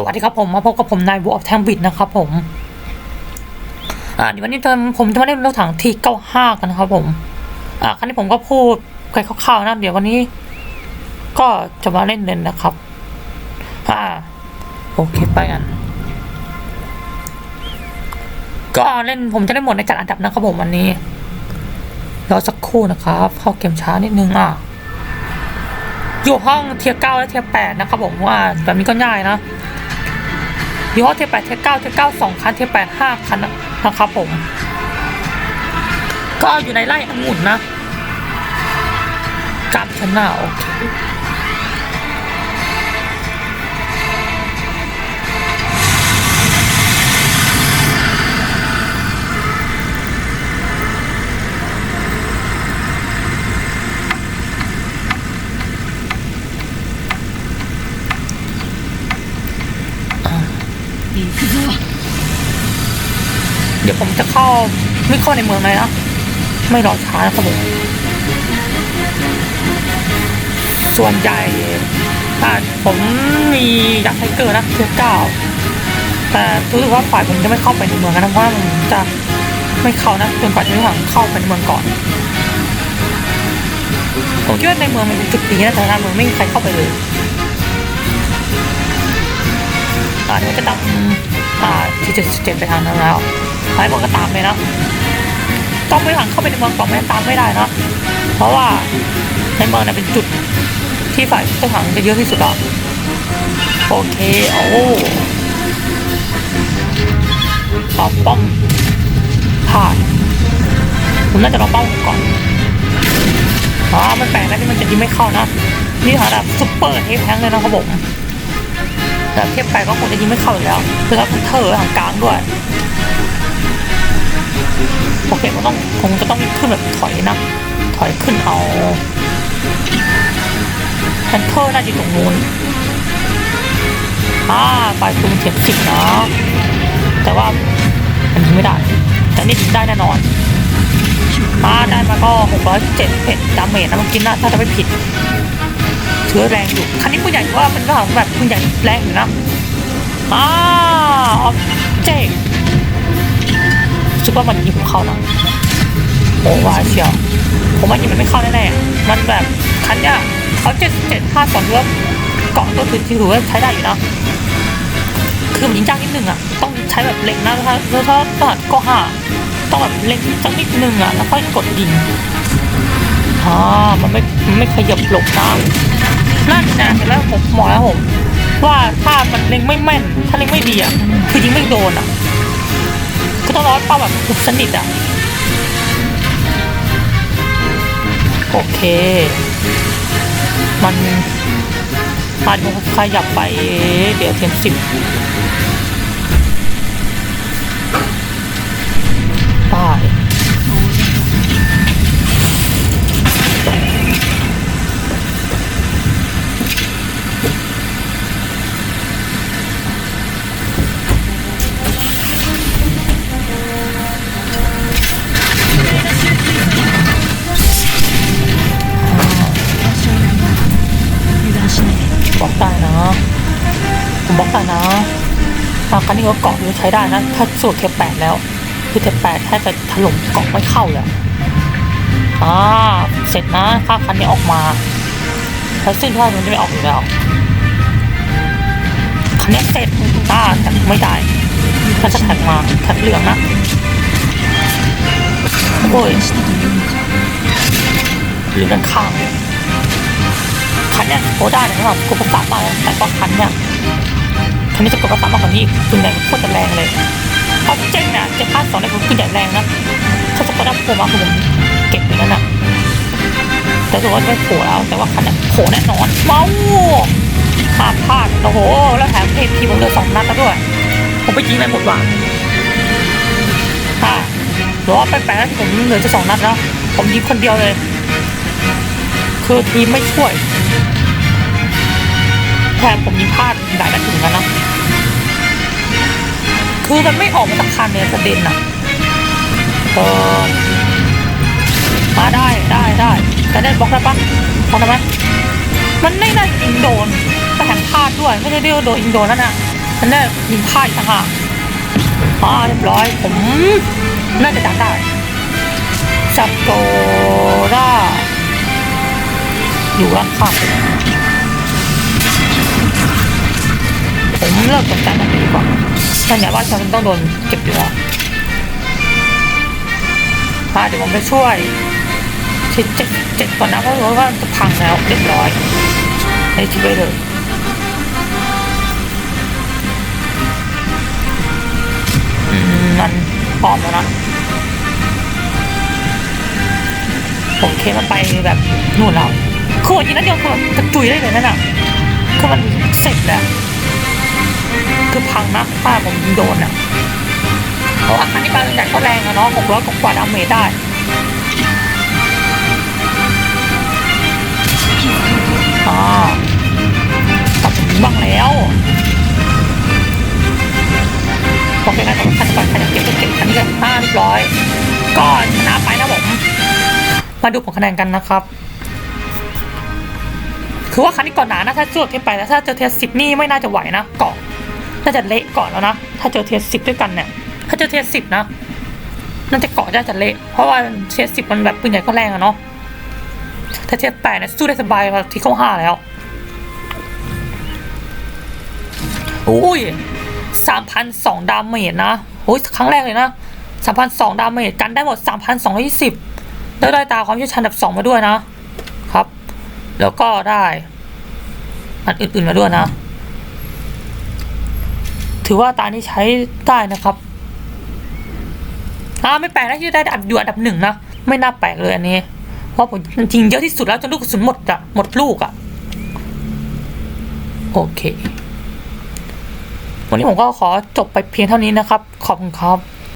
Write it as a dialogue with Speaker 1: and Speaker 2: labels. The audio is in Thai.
Speaker 1: สวัสดีครับผมมาพบกับผมนายบัวออฟแทงบิดนะครับผม อ่าในวันนี้จะผมจะมาเล่นรถถังที95กันนะครับผม อ่าครั้นี้ผมก็พูดแค่คร่าวๆนะเดี๋ยววันนี้ ก็จะมาเล่นเล่นนะครับ อ่าโอเคไปกัน ก็เล่นผมจะเล่นหมดในจัดอันดับนะครับผมวันนี้รอสักครู่นะครับ เข้าเกมช้านิดนึงอะอยู่ห้องเทียร์เก้าและเทียร์แปดนะครับผมว่าแบบนี้ก็ง่ายนะอ ยี่ห้อเทปแปดเทปเก้าเทปเก้าสองคันเทปแปดห้าคันนะครับผม ก็อยู่ในไร่องุ่นนะกามชนะโอเค เดี๋ยวผมจะเข้าไม่เข้าในเมืองเลยนะไม่รอช้านะครับผมส่วนใหญ่อ่าผมมียักษ์ไทเกอร์นะเทียร์เก้าแต่รู้สึกว่าฝ่ายผมจะไม่เข้าไปในเมืองนะเพราะว่ามันจะไม่เข้านะจนกว่าจะไม่ทางเข้าไปในเมืองก่อนผมคิดว่าในเมืองมันเป็นจุดดีนะแต่ในเมืองไม่มีใครเข้าไปเลยอ่าเดี๋ยวจะตามอ่า ที่จะเจ็ดไปทางนั้นแล้วไปบอกก็ตามไปนะต้องไปทางเข้าไปในเมืองก่อไม่ตามไม่ได้นะเพราะว่าในเมืองเนี่ยเป็นจุดที่ฝ่ายเจ้าหางจะเยอะที่สุดอะโอเคโอ้ปาป้อมผ่านผมน่าจะรอเป้าก่อนอ๋อมันแปลกนะที่มันจะยิงไม่เข้านะนี่หาแบบซุปเปอร์เทปแทงเลยนะครับผม แต่เทียบไปก็คงจะยิงไม่เข้าอยู่แล้วคือถ้าเทอร์ทางกลางด้วยโอเคก็ต้องคงจะต้องขึ้นแบบถอยนะ ถอยขึ้นเอาพันเทอร์น่าจะอยู่ตรงนู้นอ่าไปตูนเทียบสิบนะ แต่ว่ามันยิงไม่ได้ แต่นี่ยิงได้แน่นอนมาได้มาก็หกร้อยเจ็ดเอ็ดดาเมจนะเมื่อกี้นะถ้าจะไม่ผิด ถือว่าแรงอยู่คันนี้ผู้ใหญ่ว่ามันก็แบบผู้ใหญ่แรงอยู่นะอ่าออบเจกคิดว่ามันยิงผมเขานะโอ้ว่าเชียวผมว่ายิงมันไม่เข้าแน่ๆมันแบบคันเนี้ยเขาเจ็ดเจ็ดห้าสองว่าเกาะตัวถือถือว่าใช้ได้อยู่นะคือมันยิงยากนิดนึงอะต้องใช้แบบเล็งนะถ้าถ้าถ้าถ้าก็ห้าต้องแบบเล็งสักนิดนึงอะแล้วค่อยกดยิงอ่ามันไม่ไม่ขยับหลบนะ นั่นนะเห็นแล้วผมหมอแล้วผม ว่าถ้ามันเล็งไม่แม่น ถ้าเล็งไม่ดีอะคือยิงไม่โดนอะก็ต้องร้อยเป้าแบบถูกสนิทอะโอเค มันมาดูขยับไป เดี๋ยวเทียมสิบ บล็อกได้นะทางคันนี้ก็เกาะยู่ใช้ได้นะ ถ้าสูตรเทปแปดแล้ว คือเทปแปดถ้าจะถล่มเกาะไม่เข้าเลยอะอ่าเสร็จนะถ้าคันนี้ออกมาแล้วสิ้นท่ามันจะไม่ออกอยู่แล้วคันนี้เสร็จอ่าแต่ไม่ได้ถ้าจะแท็กมาแท็กเหลืองนะโอ้ยหรือด้านข้างคันเนี้ยโอ้ได้นะครับกดประสาทมาแต่ก็คันเนี้ย คันนี้จะกดประสาทมากกว่านี้อีกปืนแรงโคตรจะแรงเลยเพราะเจ๊งเนี่ยเจ๊งพาสองเนี่ยคือปืนใหญ่แรงนะถ้าจะกดดับโผล่มาคือผมเก็บไปนั่นน่ะแต่ถือว่าไม่โผล่แล้วแต่ว่าคันเนี้ยโผล่แน่นอนเมาพลาดพลาดโอ้โห แล้วแถมเททีผมเหลือสองนัดแล้วด้วย ผมไปยิงไปหมดว่ะอ่าหรือว่าไปแปลกผมเหลือจะสองนัดแล้ว ผมยิงคนเดียวเลย คือทีมไม่ช่วย แทนผมยิงพลาดหลายนัดถึงกันนะ คือมันไม่ออกมาจากคันเนยประเด็นอะเออมาได้ได้ได้แต่ได้บล็อกได้ปะบล็อกได้ไหมมันไม่ได้ยิงโดนแต่แถมพลาดด้วยไม่ได้เรียกโดนยิงโดนนั่นน่ะนั่นแน่ยิงพ่ายต่างหากอ่าเรียบร้อยผมน่าจะดังได้ซัปโปราอยู่ข้างข้า ผมเลิกสนใจมันดีกว่าถ้าอย่างว่าฉันต้องโดนเก็บอยู่แล้วอ่าเดี๋ยวผมไปช่วยที่เจ็ดเจ็ดก่อนนะเพราะว่าจะพังแล้วเรียบร้อยให้ทิ้งไว้เลยมันปลอมแล้วนะผมเคมันไปแบบนู่นแล้วคือวันนี้นั่นเดียวคือกระจุยได้เลยนั่นน่ะคือมันเสร็จแล้ว คือพังนะถ้าผมยิงโดนอะเพราะว่าคันนี้การใหญ่ก็แรงอะเนาะหกร้อยกว่าดาเมจได้อ่าตัดผมบ้างแล้วโอเคนะคันก่อนคันเก็บเก็บคันนี้กันห้าเรียบร้อยก็ชนะไปนะผมมาดูผลคะแนนกันนะครับคือว่าคันนี้ก่อนหนานะถ้าเจอเทียไปแล้วถ้าเจอเทียสิบนี่ไม่น่าจะไหวนะเกาะ น่าจะเละก่อนแล้วนะ ถ้าเจอเทียสิบด้วยกันเนี่ย ถ้าเจอเทียสิบนะ น่าจะเกาะน่าจะเละ เพราะว่าเทียสิบมันแบบปืนใหญ่ก็แรงอะเนาะ ถ้าเทียแปดเนี่ยสู้ได้สบายกว่าที่เข้าห้าแล้ว อุ้ยสามพันสองดาเมจนะโอ้ยครั้งแรกเลยนะสามพันสองดาเมจกันได้หมดสามพันสองร้อยี่สิบแล้วได้ตาความเชี่ยวชาญอันดับสองมาด้วยนะครับ แล้วก็ได้อันอื่นๆมาด้วยนะ ถือว่าตานี้ใช้ได้นะครับอ่าไม่แปลกนะที่ได้อันดับอยู่อันดับหนึ่งนะไม่น่าแปลกเลยอันนี้เพราะผมจริงเยอะที่สุดแล้วจนลูกกระสุนหมดอะหมดลูกอะโอเค วันนี้ผมก็ขอจบไปเพียงเท่านี้นะครับ ขอบคุณครับ